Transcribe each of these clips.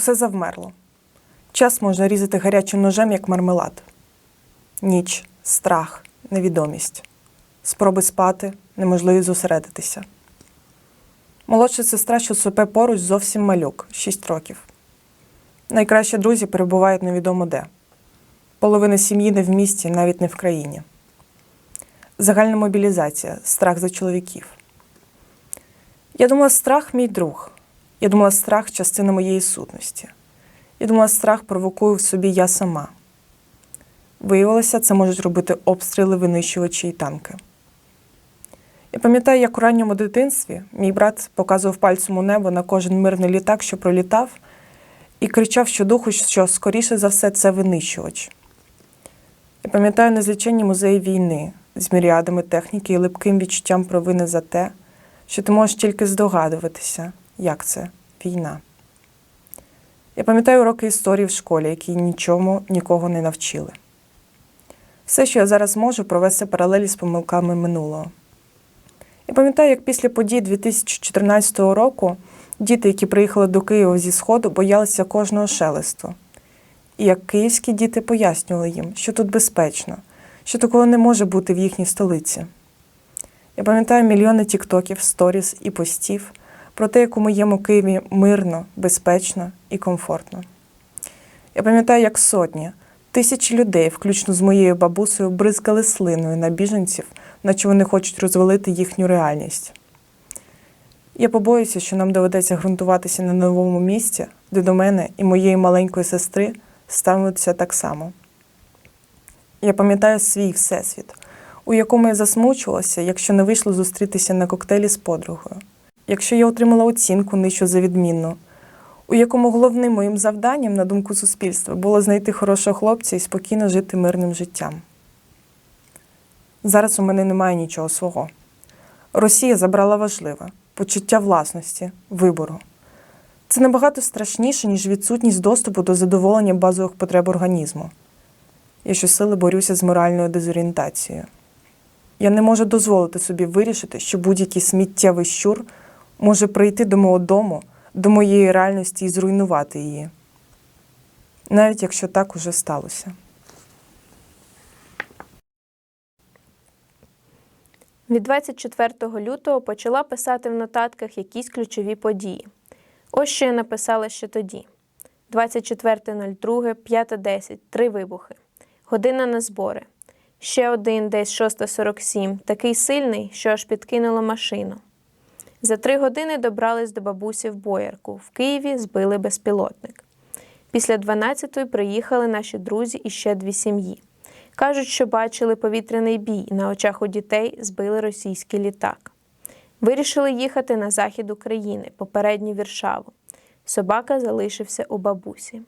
Усе завмерло. Час можна різати гарячим ножем, як мармелад. Ніч, страх, невідомість. Спроби спати, неможливість зосередитися. Молодша сестра, що сопе поруч, зовсім малюк, 6 років. Найкращі друзі перебувають невідомо де. Половина сім'ї не в місті, навіть не в країні. Загальна мобілізація, страх за чоловіків. Я думала, страх мій друг. Я думала, страх частина моєї сутності. Я думала, страх провокую в собі я сама. Виявилося, це можуть робити обстріли, винищувачі і танки. Я пам'ятаю, як у ранньому дитинстві мій брат показував пальцем у небо на кожен мирний літак, що пролітав, і кричав щодуху, що скоріше за все це винищувач. Я пам'ятаю незліченні музеї війни з міріадами техніки і липким відчуттям провини за те, що ти можеш тільки здогадуватися, як це війна. Я пам'ятаю уроки історії в школі, які нічому нікого не навчили. Все, що я зараз можу, провести паралелі з помилками минулого. Я пам'ятаю, як після подій 2014 року діти, які приїхали до Києва зі Сходу, боялися кожного шелесту. І як київські діти пояснювали їм, що тут безпечно, що такого не може бути в їхній столиці. Я пам'ятаю мільйони тіктоків, сторіс і постів про те, як у моєму Києві мирно, безпечно і комфортно. Я пам'ятаю, як сотні, тисячі людей, включно з моєю бабусею, бризкали слиною на біженців, наче вони хочуть розвалити їхню реальність. Я побоюся, що нам доведеться ґрунтуватися на новому місці, де до мене і моєї маленької сестри ставиться так само. Я пам'ятаю свій всесвіт, у якому я засмучувалася, якщо не вийшло зустрітися на коктейлі з подругою, якщо я отримала оцінку нижчу за відмінну, у якому головним моїм завданням, на думку суспільства, було знайти хорошого хлопця і спокійно жити мирним життям. Зараз у мене немає нічого свого. Росія забрала важливе почуття власності, вибору. Це набагато страшніше, ніж відсутність доступу до задоволення базових потреб організму. Я щосили борюся з моральною дезорієнтацією. Я не можу дозволити собі вирішити, що будь-який сміттєвий щур може прийти до мого дому, до моєї реальності і зруйнувати її. Навіть якщо так уже сталося. Від 24 лютого почала писати в нотатках якісь ключові події. Ось що я написала ще тоді: 24.02, 5.10, три вибухи. Година на збори. Ще один десь 6.47, такий сильний, що аж підкинуло машину. За три години добрались до бабусі в Боярку. В Києві збили безпілотник. Після 12-ї приїхали наші друзі і ще дві сім'ї. Кажуть, що бачили повітряний бій на очах у дітей збили російський літак. Вирішили їхати на захід України, попередню Віршаву. Собака залишився у бабусі.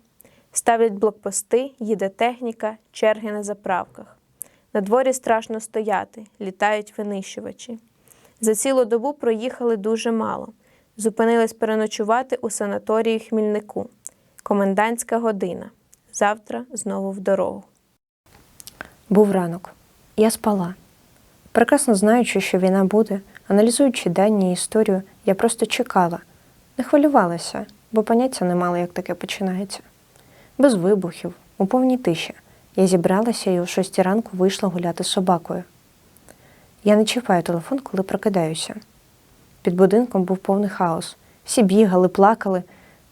Ставлять блокпости, їде техніка, черги на заправках. На дворі страшно стояти, літають винищувачі. За цілу добу проїхали дуже мало. Зупинились переночувати у санаторії Хмільнику. Комендантська година. Завтра знову в дорогу. Був ранок. Я спала. Прекрасно знаючи, що війна буде, аналізуючи дані і історію, я просто чекала, не хвилювалася, бо поняття не мала, як таке починається. Без вибухів, у повній тиші. Я зібралася і о шостій ранку вийшла гуляти з собакою. Я не чіпаю телефон, коли прокидаюся. Під будинком був повний хаос. Всі бігали, плакали,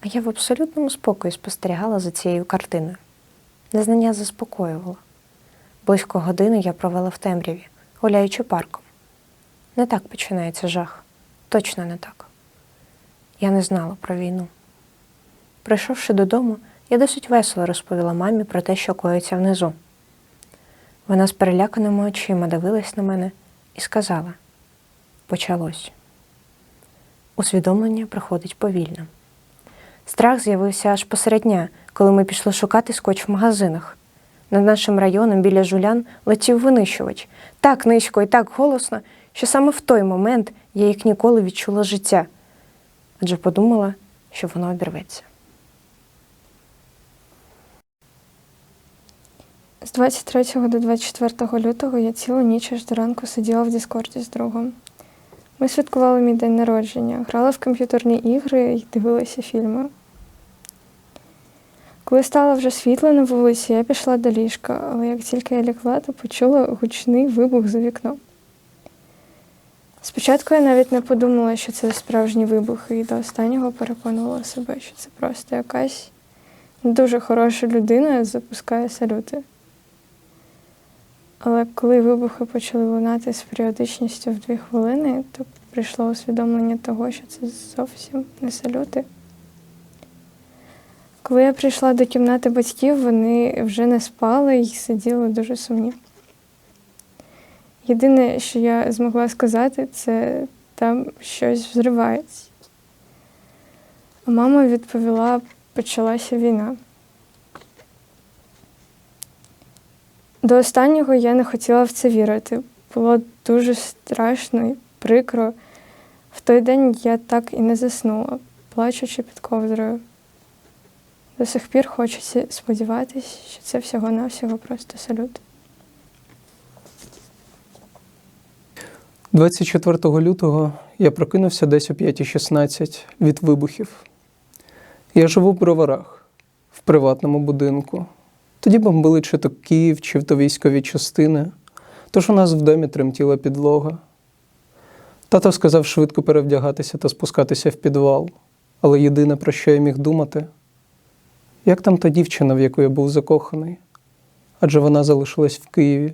а я в абсолютному спокої спостерігала за цією картиною. Незнання заспокоювало. Близько години я провела в темряві, гуляючи парком. Не так починається жах. Точно не так. Я не знала про війну. Прийшовши додому, я досить весело розповіла мамі про те, що коїться внизу. Вона з переляканими очима дивилась на мене і сказала: почалось. Усвідомлення приходить повільно. Страх з'явився аж посеред дня, коли ми пішли шукати скотч в магазинах. Над нашим районом біля жулян летів винищувач так низько і так голосно, що саме в той момент я як ніколи відчула життя, адже подумала, що воно обірветься. З 23 до 24 лютого я цілу ніч аж до ранку сиділа в Діскорді з другом. Ми святкували мій день народження, грали в комп'ютерні ігри і дивилися фільми. Коли стало вже світло на вулиці, я пішла до ліжка, але як тільки я лягла, то почула гучний вибух за вікном. Спочатку я навіть не подумала, що це справжній вибух, і до останнього переконувала себе, що це просто якась дуже хороша людина запускає салюти. Але коли вибухи почали лунати з періодичністю в дві хвилини, то прийшло усвідомлення того, що це зовсім не салюти. Коли я прийшла до кімнати батьків, вони вже не спали і сиділи дуже сумні. Єдине, що я змогла сказати, це там щось взривається. А мама відповіла, почалася війна. До останнього я не хотіла в це вірити. Було дуже страшно і прикро. В той день я так і не заснула, плачучи під ковдрою. До сих пір хочеться сподіватися, що це всього-навсього просто салют. 24 лютого я прокинувся десь о 5.16 від вибухів. Я живу в броварах, в приватному будинку. Тоді бомбили чи то Київ, чи то військові частини, тож у нас в домі тремтіла підлога. Тато сказав швидко перевдягатися та спускатися в підвал, але єдине, про що я міг думати, як там та дівчина, в яку я був закоханий, адже вона залишилась в Києві.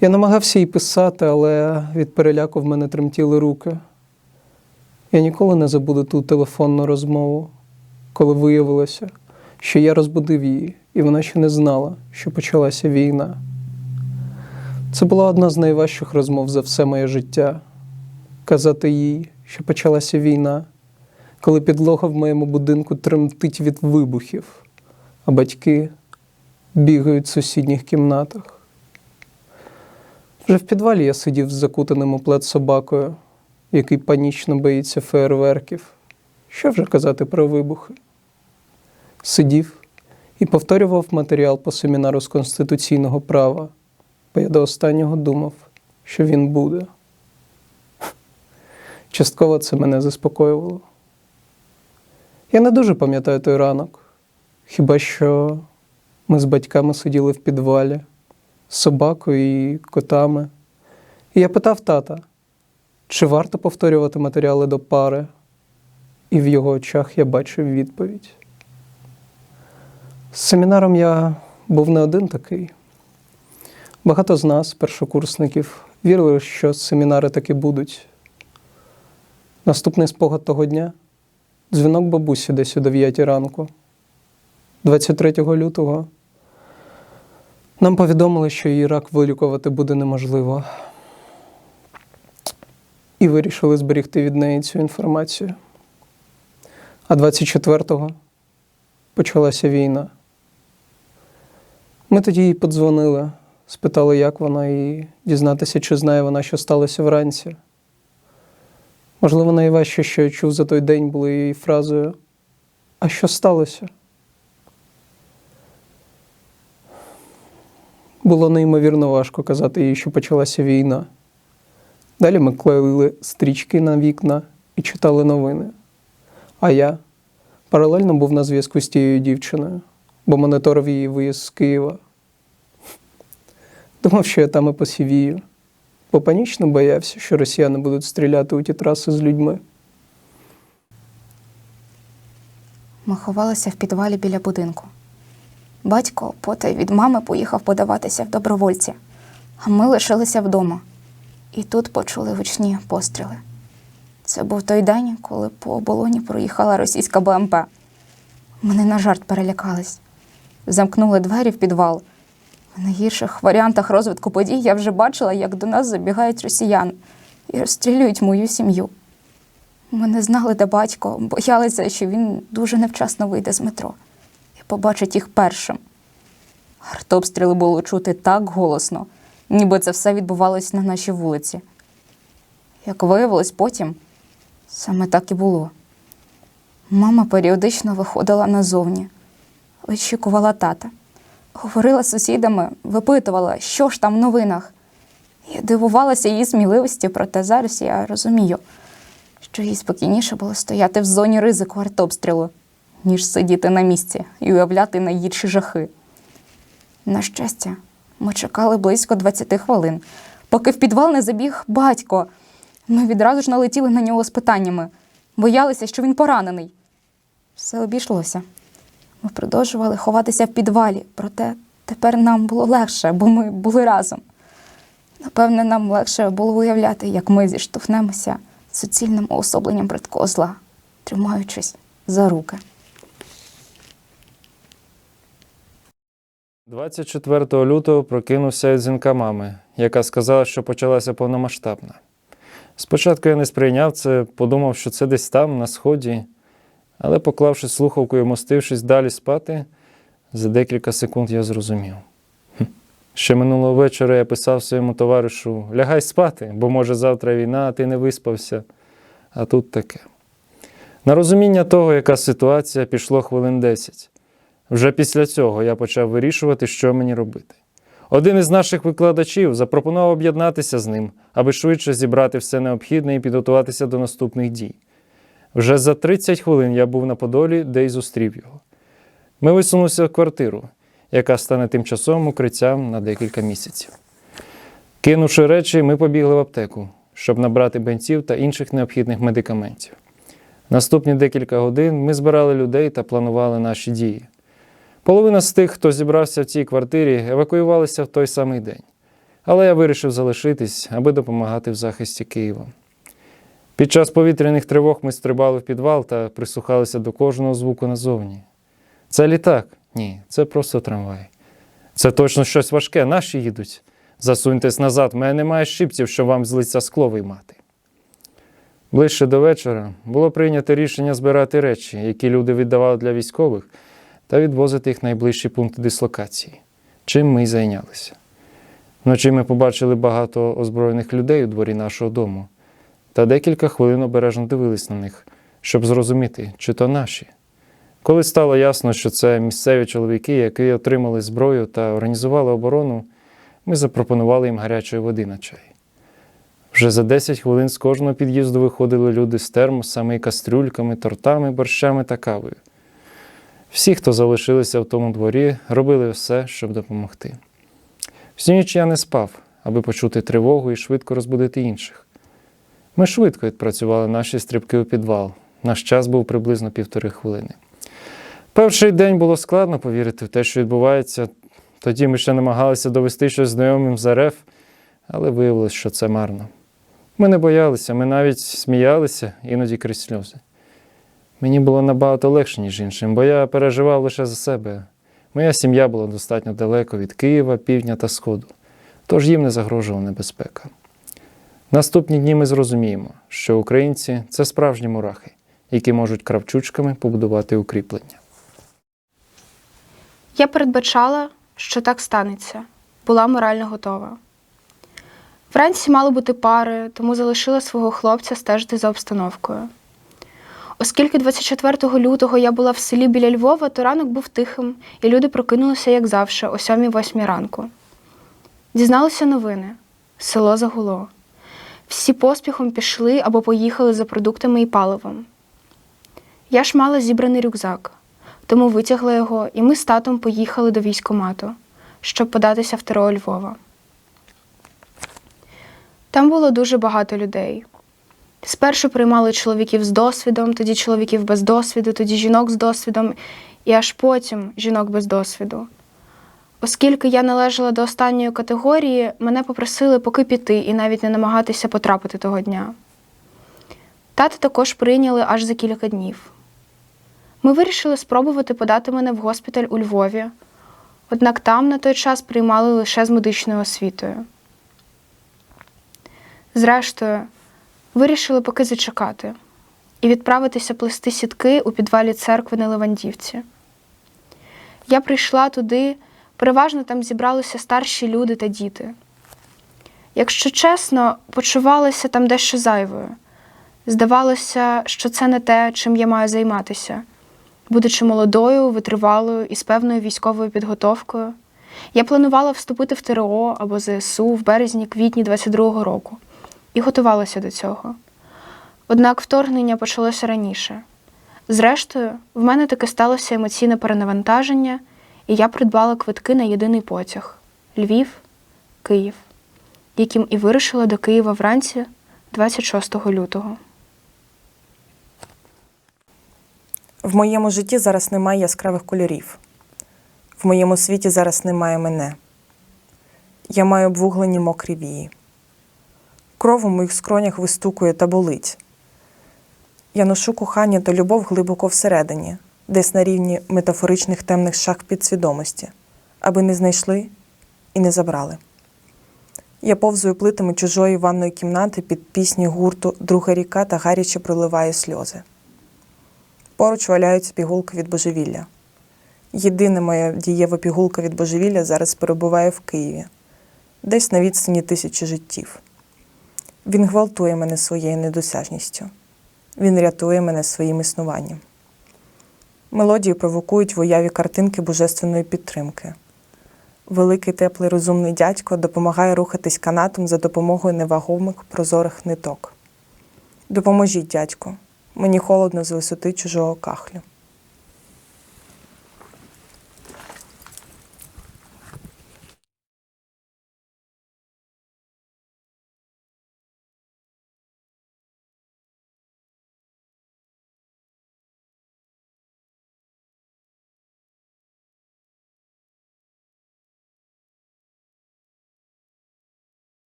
Я намагався їй писати, але від переляку в мене тремтіли руки. Я ніколи не забуду ту телефонну розмову, коли виявилося, що я розбудив її, і вона ще не знала, що почалася війна. Це була одна з найважчих розмов за все моє життя. Казати їй, що почалася війна, коли підлога в моєму будинку тремтить від вибухів, а батьки бігають в сусідніх кімнатах. Вже в підвалі я сидів з закутаним у плед собакою, який панічно боїться фейерверків. Що вже казати про вибухи? Сидів і повторював матеріал по семінару з конституційного права, бо я до останнього думав, що він буде. Частково це мене заспокоювало. Я не дуже пам'ятаю той ранок, хіба що ми з батьками сиділи в підвалі з собакою і котами. І я питав тата, чи варто повторювати матеріали до пари, і в його очах я бачив відповідь. З семінаром я був не один такий. Багато з нас, першокурсників, вірили, що семінари таки будуть. Наступний спогад того дня дзвінок бабусі десь о 9 ранку, 23 лютого. Нам повідомили, що її рак вилікувати буде неможливо. І вирішили зберігти від неї цю інформацію. А 24-го почалася війна. Ми тоді їй подзвонили, спитали, як вона, і дізнатися, чи знає вона, що сталося вранці. Можливо, найважче, що я чув за той день, було її фразою А що сталося? Було неймовірно важко казати їй, що почалася війна. Далі ми клеїли стрічки на вікна і читали новини. А я паралельно був на зв'язку з тією дівчиною, бо моніторив її виїзд з Києва. Думав, що я там і посівію, бо панічно боявся, що росіяни будуть стріляти у ті траси з людьми. Ми ховалися в підвалі біля будинку. Батько потай від мами поїхав подаватися в добровольці, а ми лишилися вдома. І тут почули гучні постріли. Це був той день, коли по оболоні проїхала російська БМП. Мене на жарт перелякались. Замкнули двері в підвал. В найгірших варіантах розвитку подій я вже бачила, як до нас забігають росіяни і розстрілюють мою сім'ю. Ми не знали, де батько, боялися, що він дуже невчасно вийде з метро і побачить їх першим. Артобстріли було чути так голосно, ніби це все відбувалось на нашій вулиці. Як виявилось потім, саме так і було. Мама періодично виходила назовні, очікувала тата, говорила з сусідами, випитувала, що ж там в новинах. Я дивувалася її сміливості, проте зараз я розумію, що їй спокійніше було стояти в зоні ризику артобстрілу, ніж сидіти на місці і уявляти найгірші жахи. На щастя, ми чекали близько 20 хвилин, поки в підвал не забіг батько. Ми відразу ж налетіли на нього з питаннями, боялися, що він поранений. Все обійшлося. Ми продовжували ховатися в підвалі, проте тепер нам було легше, бо ми були разом. Напевне, нам легше було уявляти, як ми зіштовхнемося з суцільним уособленням бридкого зла, тримаючись за руки. 24 лютого прокинувся від дзвінка мами, яка сказала, що почалася повномасштабна. Спочатку я не сприйняв це, подумав, що це десь там, на сході, але, поклавши слухавку і мостившись далі спати, за декілька секунд я зрозумів. Ще минулого вечора я писав своєму товаришу: лягай спати, бо може завтра війна, а ти не виспався. А тут таке. На розуміння того, яка ситуація, пішло хвилин 10. Вже після цього я почав вирішувати, що мені робити. Один із наших викладачів запропонував об'єднатися з ним, аби швидше зібрати все необхідне і підготуватися до наступних дій. Вже за 30 хвилин я був на Подолі, де й зустрів його. Ми висунулися в квартиру, яка стане тимчасовим укриттям на декілька місяців. Кинувши речі, ми побігли в аптеку, щоб набрати бенців та інших необхідних медикаментів. Наступні декілька годин ми збирали людей та планували наші дії. Половина з тих, хто зібрався в цій квартирі, евакуювалися в той самий день. Але я вирішив залишитись, аби допомагати в захисті Києва. Під час повітряних тривог ми стрибали в підвал та прислухалися до кожного звуку назовні. Це літак? Ні, це просто трамвай. Це точно щось важке, наші їдуть. Засуньтесь назад, в мене немає щипців, щоб вам з лиця скло виймати. Ближче до вечора було прийнято рішення збирати речі, які люди віддавали для військових, та відвозити їх в найближчі пункти дислокації, чим ми й зайнялися. Вночі ми побачили багато озброєних людей у дворі нашого дому, та декілька хвилин обережно дивились на них, щоб зрозуміти, чи то наші. Коли стало ясно, що це місцеві чоловіки, які отримали зброю та організували оборону, ми запропонували їм гарячої води на чай. Вже за 10 хвилин з кожного під'їзду виходили люди з термосами і кастрюльками, тортами, борщами та кавою. Всі, хто залишилися в тому дворі, робили все, щоб допомогти. Всю ніч я не спав, аби почути тривогу і швидко розбудити інших. Ми швидко відпрацювали наші стрибки у підвал. Наш час був приблизно півтори хвилини. Перший день було складно повірити в те, що відбувається. Тоді ми ще намагалися довести щось знайомим з РФ, але виявилось, що це марно. Ми не боялися, ми навіть сміялися, іноді крізь сльози. Мені було набагато легше, ніж іншим, бо я переживав лише за себе. Моя сім'я була достатньо далеко від Києва, півдня та Сходу, тож їм не загрожувала небезпека. Наступні дні ми зрозуміємо, що українці це справжні мурахи, які можуть кравчучками побудувати укріплення. Я передбачала, що так станеться, була морально готова. Вранці мали бути пари, тому залишила свого хлопця стежити за обстановкою. Оскільки 24 лютого я була в селі біля Львова, то ранок був тихим, і люди прокинулися, як завжди, о 7-8 ранку. Дізналися новини. Село загуло. Всі поспіхом пішли або поїхали за продуктами і паливом. Я ж мала зібраний рюкзак, тому витягла його, і ми з татом поїхали до військкомату, щоб податися в ТРО Львова. Там було дуже багато людей. Спершу приймали чоловіків з досвідом, тоді чоловіків без досвіду, тоді жінок з досвідом, і аж потім жінок без досвіду. Оскільки я належала до останньої категорії, мене попросили поки піти і навіть не намагатися потрапити того дня. Тата також прийняли аж за кілька днів. Ми вирішили спробувати подати мене в госпіталь у Львові, однак там на той час приймали лише з медичною освітою. Зрештою, вирішили поки зачекати і відправитися плести сітки у підвалі церкви на Левандівці. Я прийшла туди, переважно там зібралися старші люди та діти. Якщо чесно, почувалася там дещо зайвою. Здавалося, що це не те, чим я маю займатися. Будучи молодою, витривалою і з певною військовою підготовкою, я планувала вступити в ТРО або ЗСУ в березні-квітні 22-го року і готувалася до цього. Однак вторгнення почалося раніше. Зрештою, в мене таки сталося емоційне перенавантаження, і я придбала квитки на єдиний потяг Львів, Київ, яким і вирушила до Києва вранці 26 лютого. В моєму житті зараз немає яскравих кольорів. В моєму світі зараз немає мене. Я маю обвуглені мокрі вії. Кров у моїх скронях вистукує та болить. Я ношу кохання та любов глибоко всередині, десь на рівні метафоричних темних шах підсвідомості, аби не знайшли і не забрали. Я повзую плитами чужої ванної кімнати під пісні гурту Друга ріка та гаряче проливає сльози. Поруч валяються пігулки від божевілля. Єдина моя дієва пігулка від божевілля зараз перебуває в Києві, десь на відстані тисячі життів. Він гвалтує мене своєю недосяжністю. Він рятує мене своїм існуванням. Мелодії провокують в уяві картинки божественної підтримки. Великий теплий розумний дядько допомагає рухатись канатом за допомогою невагомих прозорих ниток. Допоможіть, дядьку, мені холодно з висоти чужого кахлю.